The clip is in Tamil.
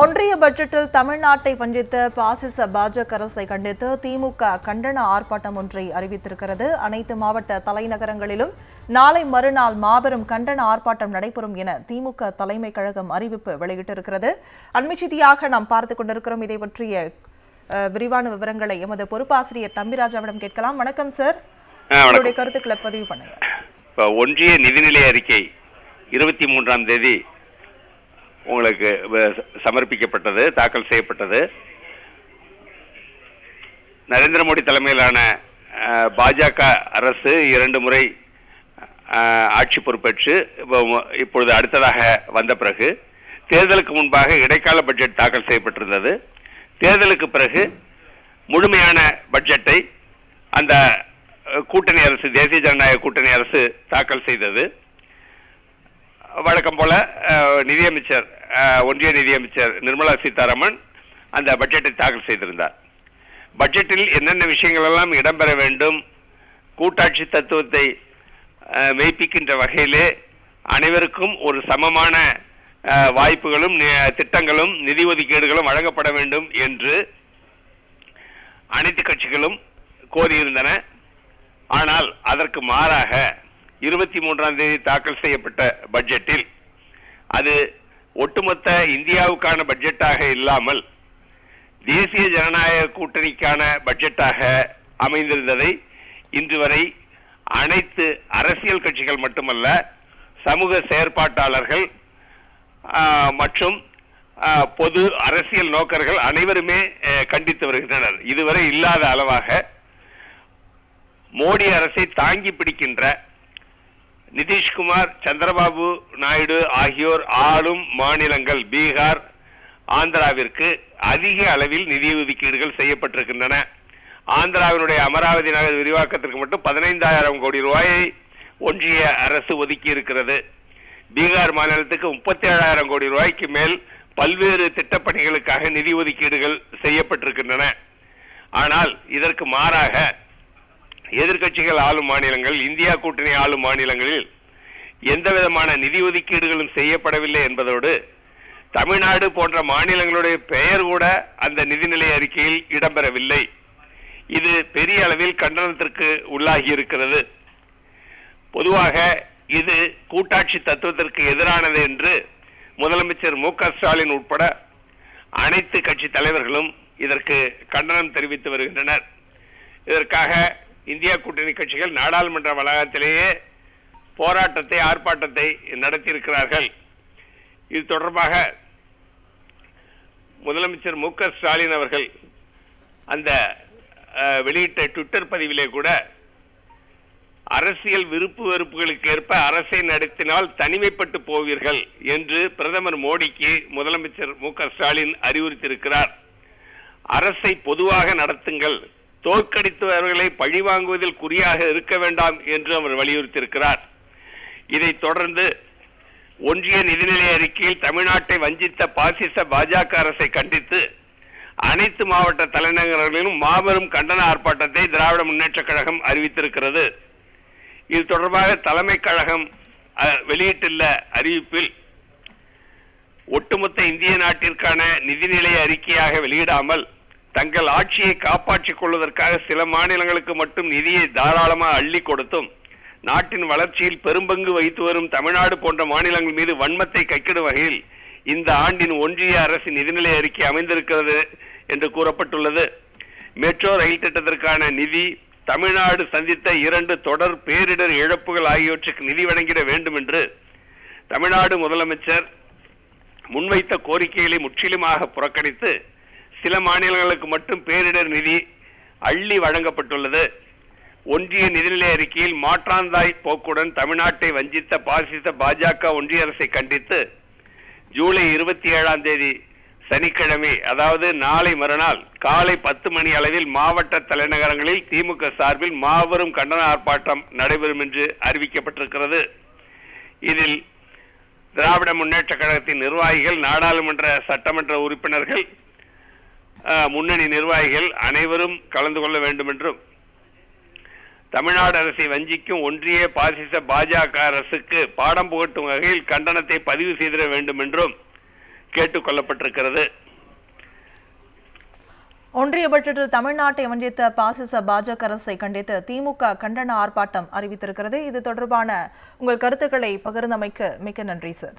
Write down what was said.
ஒன்றிய பட்ஜெட்டில் தமிழ்நாட்டை வஞ்சித்த பாசிச பாஜக அரசை கண்டித்து திமுக கண்டன ஆர்ப்பாட்டம் ஒன்றை அறிவித்திருக்கிறது. அனைத்து மாவட்ட தலைநகரங்களிலும் நாளை மறுநாள் மாபெரும் கண்டன ஆர்ப்பாட்டம் நடைபெறும் என திமுக தலைமை கழகம் அறிவிப்பு வெளியிட்டிருக்கிறது. அண்மை செய்தியாக நாம் பார்த்துக் கொண்டிருக்கிறோம். இதை பற்றிய விரிவான விவரங்களை எமது பொறுப்பாசிரியர் தம்பிராஜாவிடம் கேட்கலாம். வணக்கம் சார். உங்களுடைய கருத்துக்களை பதிவு பண்ணுங்க. ஒன்றிய நிதிநிலை அறிக்கை இருபத்தி மூன்றாம் தேதி உங்களுக்கு சமர்ப்பிக்கப்பட்டது தாக்கல் செய்யப்பட்டது. நரேந்திர மோடி தலைமையிலான பாஜக அரசு இரண்டு முறை ஆட்சி பொறுப்பேற்று இப்பொழுது அடுத்ததாக வந்த பிறகு தேர்தலுக்கு முன்பாக இடைக்கால பட்ஜெட் தாக்கல் செய்யப்பட்டிருந்தது. தேர்தலுக்கு பிறகு முழுமையான பட்ஜெட்டை அந்த கூட்டணி அரசு தேசிய ஜனநாயக கூட்டணி அரசு தாக்கல் செய்தது. வழக்கம் போல நிதியமைச்சர் ஒன்றிய நிதியமைச்சர் நிர்மலா சீதாராமன் அந்த பட்ஜெட்டை தாக்கல் செய்திருந்தார். பட்ஜெட்டில் என்னென்ன விஷயங்கள் எல்லாம் இடம்பெற வேண்டும் கூட்டாட்சி தத்துவத்தை மெய்ப்பிக்கின்ற வகையிலே அனைவருக்கும் ஒரு சமமான வாய்ப்புகளும் திட்டங்களும் நிதி ஒதுக்கீடுகளும் வழங்கப்பட வேண்டும் என்று அனைத்து கட்சிகளும் கோரியிருந்தன. ஆனால் அதற்கு மாறாக இருபத்தி மூன்றாம் தேதி தாக்கல் செய்யப்பட்ட பட்ஜெட்டில் அது ஒட்டுமொத்த இந்தியாவுக்கான பட்ஜெட்டாக இல்லாமல் தேசிய ஜனநாயக கூட்டணிக்கான பட்ஜெட்டாக அமைந்திருந்ததை இன்று வரை அனைத்து அரசியல் கட்சிகள் மட்டுமல்ல சமூக செயற்பாட்டாளர்கள் மற்றும் பொது அரசியல் நோக்கர்கள் அனைவருமே கண்டித்து வருகின்றனர். இதுவரை இல்லாத அளவாக மோடி அரசை தாங்கி பிடிக்கின்ற நிதிஷ்குமார் சந்திரபாபு நாயுடு ஆகியோர் ஆளும் மாநிலங்கள் பீகார் ஆந்திராவிற்கு அதிக அளவில் நிதி ஒதுக்கீடுகள் செய்யப்பட்டிருக்கின்றன. ஆந்திராவினுடைய அமராவதி நகர் விரிவாக்கத்திற்கு மட்டும் பதினைந்தாயிரம் கோடி ரூபாயை ஒன்றிய அரசு ஒதுக்கி இருக்கிறது பீகார் மாநிலத்துக்கு முப்பத்தி ஏழாயிரம் கோடி ரூபாய்க்கு மேல் பல்வேறு திட்டப்பணிகளுக்காக நிதி ஒதுக்கீடுகள் செய்யப்பட்டிருக்கின்றன. ஆனால் இதற்கு மாறாக எதிர்க்கட்சிகள் ஆளும் மாநிலங்கள் இந்தியா கூட்டணி ஆளும் மாநிலங்களில் எந்த விதமான நிதி ஒதுக்கீடுகளும் செய்யப்படவில்லை என்பதோடு தமிழ்நாடு போன்ற மாநிலங்களுடைய பெயர் கூட அந்த நிதிநிலை அறிக்கையில் இடம்பெறவில்லை. இது பெரிய அளவில் கண்டனத்திற்கு உள்ளாகி இருக்கிறது. பொதுவாக இது கூட்டாட்சி தத்துவத்திற்கு எதிரானது என்று முதலமைச்சர் மு க ஸ்டாலின் உட்பட அனைத்து கட்சி தலைவர்களும் இதற்கு கண்டனம் தெரிவித்து வருகின்றனர். இதற்காக இந்தியா கூட்டணி கட்சிகள் நாடாளுமன்ற வளாகத்திலேயே போராட்டத்தை ஆர்ப்பாட்டத்தை நடத்தியிருக்கிறார்கள். இது தொடர்பாக முதலமைச்சர் மு ஸ்டாலின் அவர்கள் அந்த வெளியிட்ட ட்விட்டர் பதிவிலே கூட அரசியல் விருப்பு வெறுப்புகளுக்கு ஏற்ப அரசை நடத்தினால் தனிமைப்பட்டு போவீர்கள் என்று பிரதமர் மோடிக்கு முதலமைச்சர் மு ஸ்டாலின் அறிவுறுத்தியிருக்கிறார். அரசை பொதுவாக நடத்துங்கள். தோற்கடித்தவர்களை பழிவாங்குவதில் குறியாக இருக்க வேண்டாம் என்று அவர் வலியுறுத்தியிருக்கிறார். இதைத் தொடர்ந்து ஒன்றிய நிதிநிலை அறிக்கையில் தமிழ்நாட்டை வஞ்சித்த பாசிச பாஜக அரசை கண்டித்து அனைத்து மாவட்ட தலைநகரங்களிலும் மாபெரும் கண்டன ஆர்ப்பாட்டத்தை திராவிட முன்னேற்றக் கழகம் அறிவித்திருக்கிறது. இது தொடர்பாக தலைமை கழகம் வெளியிட்டுள்ள அறிவிப்பில் ஒட்டுமொத்த இந்திய நாட்டிற்கான நிதிநிலை அறிக்கையாக வெளியிடாமல் தங்கள் ஆட்சியை காப்பாற்றிக் கொள்வதற்காக சில மாநிலங்களுக்கு மட்டும் நிதியை தாராளமாக அள்ளி கொடுத்தும் நாட்டின் வளர்ச்சியில் பெரும்பங்கு வகித்து வரும் தமிழ்நாடு போன்ற மாநிலங்கள் மீது வன்மத்தை கைக்கிடும் வகையில் இந்த ஆண்டின் ஒன்றிய அரசின் நிதிநிலை அறிக்கை அமைந்திருக்கிறது என்று கூறப்பட்டுள்ளது. மெட்ரோ ரயில் திட்டத்திற்கான நிதி தமிழ்நாடு சந்தித்த இரண்டு தொடர் பேரிடர் இழப்புகள் ஆகியவற்றுக்கு நிதி வழங்கிட வேண்டும் என்று தமிழ்நாடு முதலமைச்சர் முன்வைத்த கோரிக்கைகளை முற்றிலுமாக புறக்கணித்து சில மாநிலங்களுக்கு மட்டும் பேரிடர் நிதி அள்ளி வழங்கப்பட்டுள்ளது. ஒன்றிய நிதிநிலை அறிக்கையில் மாற்றாந்தாய் போக்குடன் தமிழ்நாட்டை வஞ்சித்த பாசிச பாஜக ஒன்றிய அரசை கண்டித்து ஜூலை இருபத்தி ஏழாம் தேதி சனிக்கிழமை அதாவது நாளை மறுநாள் காலை பத்து மணி அளவில் மாவட்ட தலைநகரங்களில் திமுக சார்பில் மாபெரும் கண்டன ஆர்ப்பாட்டம் நடைபெறும் என்று அறிவிக்கப்பட்டிருக்கிறது. இதில் திராவிட முன்னேற்ற கழகத்தின் நிர்வாகிகள் நாடாளுமன்ற சட்டமன்ற உறுப்பினர்கள் முன்னணி நிர்வாகிகள் அனைவரும் கலந்து கொள்ள வேண்டும் என்றும் தமிழ்நாடு அரசை வஞ்சிக்கும் ஒன்றிய பாசிச பாஜக அரசுக்கு பாடம் புகட்டும் வகையில் கண்டனத்தை பதிவு செய்திட வேண்டும் என்றும் கேட்டுக்கொள்ளப்பட்டிருக்கிறது ஒன்றிய பட்ஜெட்டில் தமிழ்நாட்டை வஞ்சித்த பாசிச பாஜக அரசை கண்டித்து திமுக கண்டன ஆர்ப்பாட்டம் அறிவித்திருக்கிறது. இது தொடர்பான உங்கள் கருத்துக்களை பகிர்ந்தமைக்கு மிக்க நன்றி சார்.